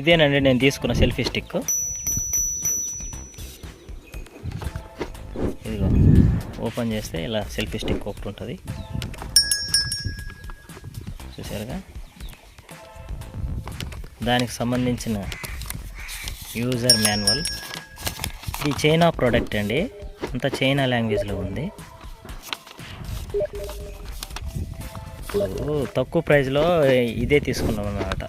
ఇదేనండి నేను తీసుకున్న సెల్ఫీ స్టిక్ ఇదిగో ఓపెన్ చేస్తే ఇలా సెల్ఫీ స్టిక్ ఒకటి ఉంటుంది. చూసారుగా దానికి సంబంధించిన యూజర్ మాన్యువల్. ఇది చైనా ప్రోడక్ట్ అండి. అంతా చైనా లాంగ్వేజ్లో ఉంది. తక్కువ ప్రైస్లో ఇదే తీసుకున్నాం అన్నమాట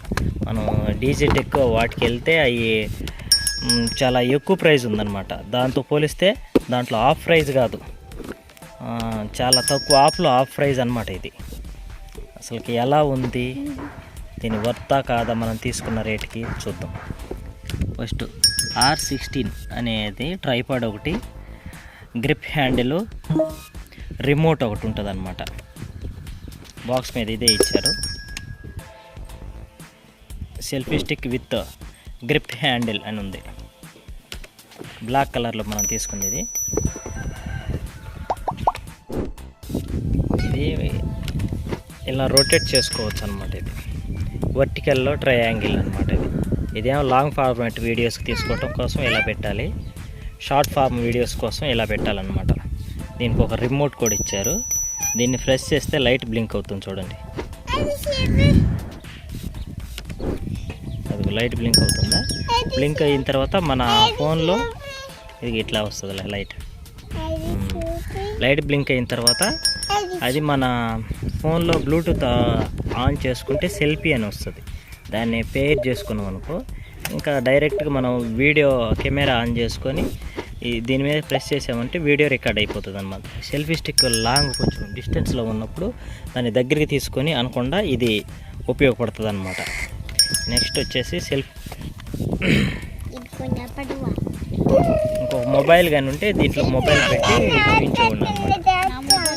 మనం డీజీ టెక్ వాటికి వెళ్తే అవి చాలా ఎక్కువ ప్రైజ్ ఉందన్నమాట. దాంతో పోలిస్తే దాంట్లో ఆఫ్ ప్రైజ్ కాదు. చాలా తక్కువ ఆఫ్లో ఆఫ్ ప్రైజ్ అనమాట ఇది. అసలుకి ఎలా ఉంది? దీని వర్తా కాదా మనం తీసుకున్న రేట్కి చూద్దాం. ఫస్ట్ ఆర్ సిక్స్టీన్ అనేది ట్రైపాడ్ ఒకటి గ్రిప్ హ్యాండిల్ రిమోట్ ఒకటి ఉంటుంది అనమాట బాక్స్ మీద ఇదే ఇచ్చారు. Selfie stick with grip handle అని ఉంది. బ్లాక్ కలర్లో మనం తీసుకునేది. ఇది ఇలా రొటేట్ చేసుకోవచ్చు అనమాట ఇది వర్టికల్లో ట్రయాంగిల్ అనమాట ఇది. ఇదేమో లాంగ్ ఫార్మాట్ వీడియోస్కి తీసుకోవటం కోసం ఇలా పెట్టాలి. షార్ట్ ఫార్మ్ వీడియోస్ కోసం ఇలా పెట్టాలన్నమాట. దీనికి ఒక రిమోట్ కూడా ఇచ్చారు. దీన్ని ప్రెస్ చేస్తే లైట్ బ్లింక్ అవుతుంది చూడండి. లైట్ బ్లింక్ అవుతుందా? బ్లింక్ అయిన తర్వాత మన ఫోన్లో ఇది ఇట్లా వస్తుంది లైట్. లైట్ బ్లింక్ అయిన తర్వాత అది మన ఫోన్లో బ్లూటూత్ ఆన్ చేసుకుంటే సెల్ఫీ అని వస్తుంది. దాన్ని పేర్ చేసుకున్నాం అనుకో ఇంకా డైరెక్ట్గా మనం వీడియో కెమెరా ఆన్ చేసుకొని ఈ దీని మీద ప్రెస్ చేసామంటే వీడియో రికార్డ్ అయిపోతుంది అనమాట సెల్ఫీ స్టిక్ లాంగ్ కొంచెం డిస్టెన్స్లో ఉన్నప్పుడు దాన్ని దగ్గరికి తీసుకొని అనకుండా ఇది ఉపయోగపడుతుంది అనమాట నెక్స్ట్ వచ్చేసి సెల్ఫ్ ఇంకొక మొబైల్ కానీ ఉంటే దీంట్లో మొబైల్ పెట్టి అనమాట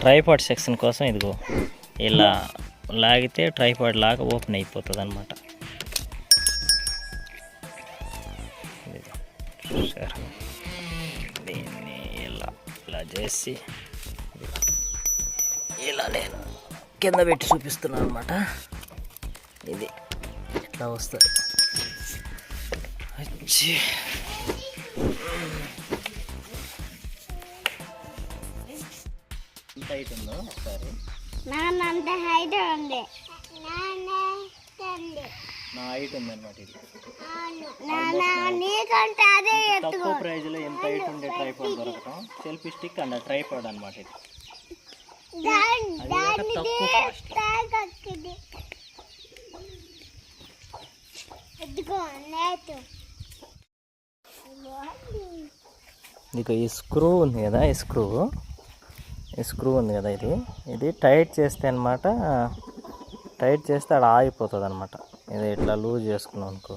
ట్రైపాడ్ సెక్షన్ కోసం ఇదిగో ఇలా లాగితే ట్రైపాడ్ లాగా ఓపెన్ అయిపోతుంది అనమాట చూసారు దీన్ని ఇలా ఇలా చేసి ఇలా నేను కింద పెట్టి చూపిస్తున్నాను అనమాట ఇది ఇట్లా వస్తుంది. వచ్చి ఎంత అవుతుందో ఒకసారి? నాన్న అంత హైట్ ఉంది. నాన్న ఉంది. నా హైట్ ఉందన్నమాట ఇది. నాన్న నీకంటే అదే తక్కువ ప్రైజ్లో ఎంత హైట్ ఉండే ట్రైపాడ్ దొరకటం? సెల్ఫీ స్టిక్ అండ్ ట్రైపాడ్ అనమాట ఇది. తక్కువ కాస్ట్. నీకు ఈ స్క్రూ ఉంది కదా ఈ స్క్రూ. ఈ స్క్రూ ఉంది కదా ఇది. ఇది టైట్ చేస్తే అనమాట టైట్ చేస్తే అక్కడ ఆగిపోతుంది అనమాట ఇది ఇట్లా లూజ్ చేసుకున్నాం అనుకో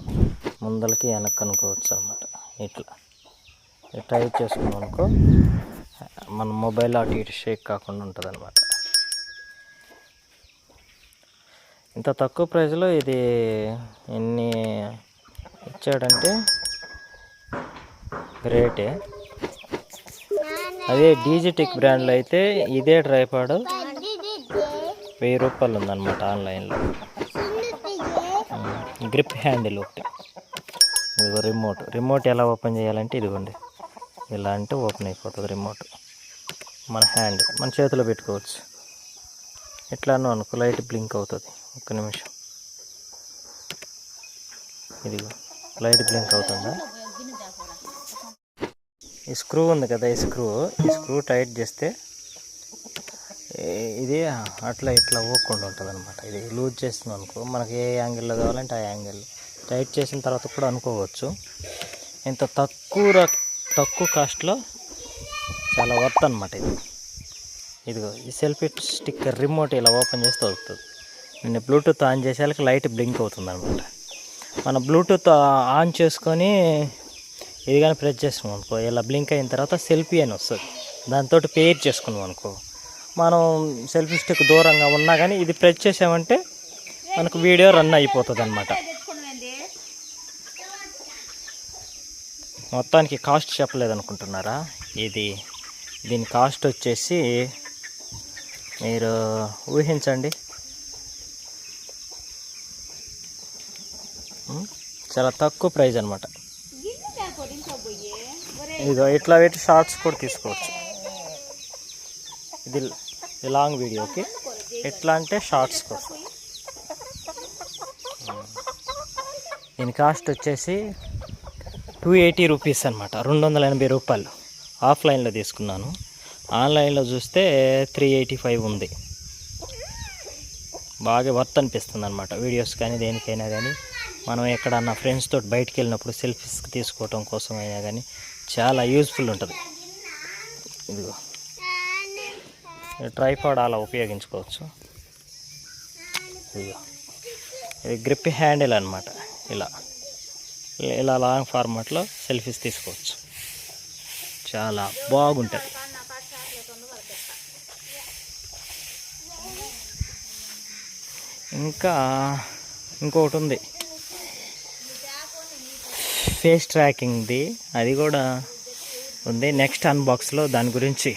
ముందలకి వెనక్కి అనుకోవచ్చు అనమాట ఇట్లా. ఇది టైట్ చేసుకున్నాం అనుకో మన మొబైల్ అటు ఇటు షేక్ కాకుండా ఉంటుంది అనమాట ఇంత తక్కువ ప్రైస్లో ఇది ఎన్ని ఇచ్చాడంటే గ్రేటే. అదే డీజిటిక్ బ్రాండ్లో అయితే ఇదే ట్రైపాడ్ వెయ్యి రూపాయలు ఉందన్నమాట ఆన్లైన్లో. గ్రిప్ హ్యాండిల్ ఒకటి ఇదిగో రిమోట్. రిమోట్ ఎలా ఓపెన్ చేయాలంటే ఇదిగోండి. ఇలా అంటే ఓపెన్ అయిపోతుంది రిమోట్. మన హ్యాండ్ మన చేతిలో పెట్టుకోవచ్చు. ఎట్లానో అనుకో లైట్ బ్లింక్ అవుతుంది. ఒక్క నిమిషం. ఇదిగో లైట్ బ్లింక్ అవుతుందా? ఈ స్క్రూ ఉంది కదా ఈ స్క్రూ. ఈ స్క్రూ టైట్ చేస్తే ఇది అట్లా ఇట్లా ఊక్కుండా ఉంటుంది అనమాట ఇది లూజ్ చేస్తున్నాం అనుకో మనకి ఏ యాంగిల్లో కావాలంటే ఆ యాంగిల్. టైట్ చేసిన తర్వాత కూడా అనుకోవచ్చు. ఇంత తక్కువ తక్కువ కాస్ట్లో చాలా వర్త్ అనమాట ఇది. ఇదిగో ఈ సెల్ఫీ స్టిక్కర్ రిమోట్ ఇలా ఓపెన్ చేస్తే వస్తుంది నేను బ్లూటూత్ ఆన్ చేసేకి లైట్ బ్లింక్ అవుతుంది అనమాట మన బ్లూటూత్ ఆన్ చేసుకొని ఇది కానీ ప్రెస్ చేసినాం అనుకో ఇలా బ్లింక్ అయిన తర్వాత సెల్ఫీ అని వస్తుంది. దాంతో పేర్ చేసుకున్నాం అనుకో మనం సెల్ఫీ స్టిక్ దూరంగా ఉన్నా కానీ ఇది ప్రెస్ చేసామంటే మనకు వీడియో రన్ అయిపోతుంది అనమాట మొత్తానికి కాస్ట్ చెప్పలేదు అనుకుంటున్నారా ఇది దీని కాస్ట్ వచ్చేసి మీరు ఊహించండి. చాలా తక్కువ ప్రైస్ అనమాట ఇదో ఇట్లా పెట్టి షార్ట్స్ కూడా తీసుకోవచ్చు. ఇది లాంగ్ వీడియోకి ఎట్లా అంటే షార్ట్స్ కోసం. దీని కాస్ట్ వచ్చేసి టూ ఎయిటీ రూపీస్ అనమాట రెండు వందల ఎనభై రూపాయలు. ఆఫ్లైన్లో తీసుకున్నాను. ఆన్లైన్లో చూస్తే త్రీ ఎయిటీ ఫైవ్ ఉంది. బాగా వర్త్ అనిపిస్తుంది అనమాట వీడియోస్ కానీ దేనికైనా కానీ మనం ఎక్కడన్నా ఫ్రెండ్స్ తోటి బయటికి వెళ్ళినప్పుడు సెల్ఫీస్ తీసుకోవటం కోసం అయినా కానీ చాలా యూజ్ఫుల్ ఉంటుంది. ఇదిగో. ట్రైపాడ్ అలా ఉపయోగించుకోవచ్చు. ఇదిగో. ఇది గ్రిప్ హ్యాండిల్ అనమాట ఇలా. ఇలా లాంగ్ ఫార్మాట్లో సెల్ఫీస్ తీసుకోవచ్చు. చాలా బాగుంటుంది. ఇంకా ఇంకొకటి ఉంది ఫేస్ ట్రాకింగ్ది అది కూడా ఉంది. నెక్స్ట్ అన్బాక్స్లో దాని గురించి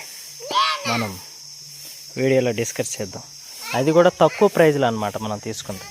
మనం వీడియోలో డిస్కస్ చేద్దాం. అది కూడా తక్కువ ప్రైజ్లో అనమాట మనం తీసుకుంది